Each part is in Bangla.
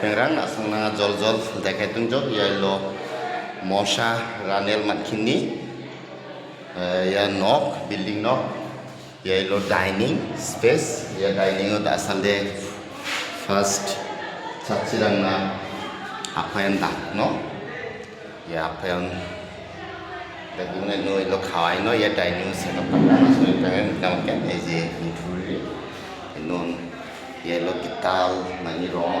পেঙ্গরাং আসংনা জল জল দেখাইতুন জল ইয়াইল মশা, রানেল মানখিনি ইয়া নখ, বিল্ডিং নখ ইয়াইল ডাইনিং স্পেস, ইয়া ডাইনিং আসানদে ফার্স্ট চাচ্ছি রাঙনা আপায়ন দাঁত ন? ইয়া আপায়ন দেখবে নইল খাওয়াই, ন? ইয়া ডাইনিং সেন আমাকে এই যে মিঠুরি নন ইয়াইল কিতাল মানে রং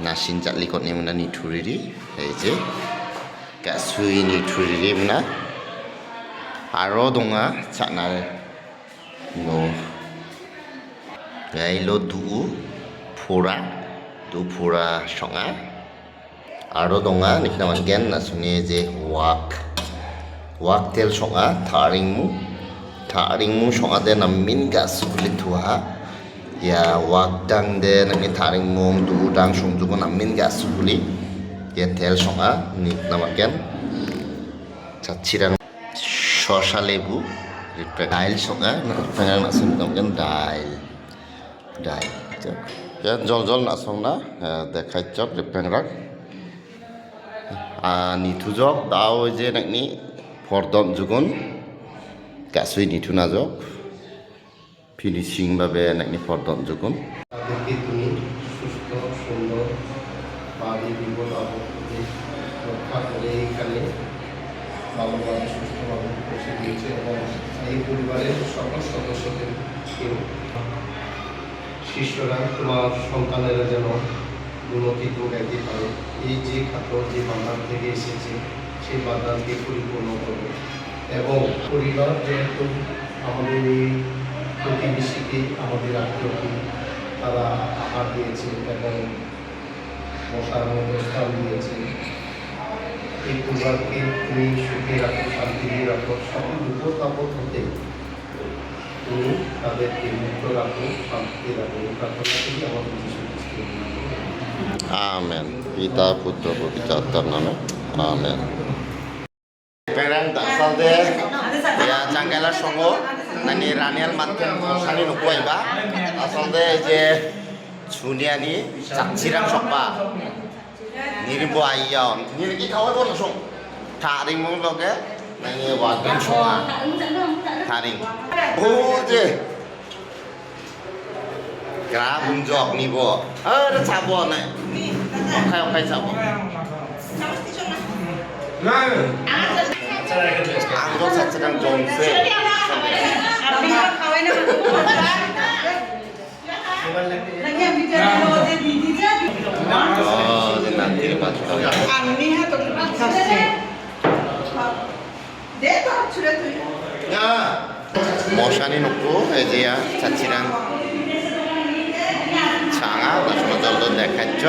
বড়া নাসিন জাতলিকত নিমনা নিঠুরিরি এই যে গাছুই নিঠুরিরি না আরও নো গাইলো দু ফোরা দু ফোরা সঙা আরও দङा নিখিনা মানগেন নাচুনি যে ওয়াক ওয়াক তেল সঙা থারিংমু থারিংমু সঙা দে নামিন গাছগুলি থুয়া ya wak dang de nami tharing mum du dang sung du kon amin gas suli ya tel songa ni namaken chachirang শসা লেবু ডাইল সঙ্গা pengen nasung namaken ডাইল ডাইল ya jol jol nasung na dekhai chok ripengrang nithujok dao je nakni fordon jugun gasui nithu najok finishing ভাবে নাকি ফর্দন যখন তাদেরকে তুমি সুস্থ, সুন্দর রক্ষা করে এইখানে ভালোভাবে সুস্থভাবে দিয়েছে এবং এই পরিবারের সদস্যদের শিষ্যরা, তোমার সন্তানেরা যেন উন্নতি গাইতে পারে। এই যে খাদ্য, যে বান্ধান থেকে এসেছে, সেই বান্ধানকে পরিপূর্ণ করবে। এবং পরিবার যেহেতু আমাদের এই আত্মীয়কে তারা আহার দিয়েছে এবং মশার মতো স্থান দিয়েছে। এই পরিবারকে তুমি সুখে রাখো শান্তি দিয়ে রাখো সকল বিপদ আপদ হতে তুমি তাদেরকে মুক্ত রাখো শান্তিতে রাখো এই প্রার্থনা করি আমাদের যিশু খ্রিস্টের আমেন। পিতা পুত্র পবিত্র আত্মার নামে। আমেন। Perang dasal de ya janggala songo nani ranial manten sani nukoi ba asal de je chuniani chakchirang sokpa nirimbo ayyaon niriki kawai bon song taring mong loge nani wagen songa taring o je gra bunjok ni bo ơ nó chabo này 머샤니 놓고 이제야 자치랑 장아 나중에 절도 দেখাচ্ছ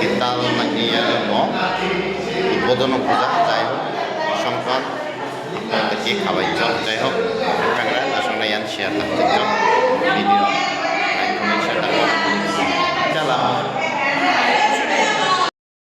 গীতাল নাকি ন উদ্বোধন পূজা যাই হোক সম্পদ দেখি খাবাই যাই হোক নাসংনায়ান শেয়ার করতে ভিডিও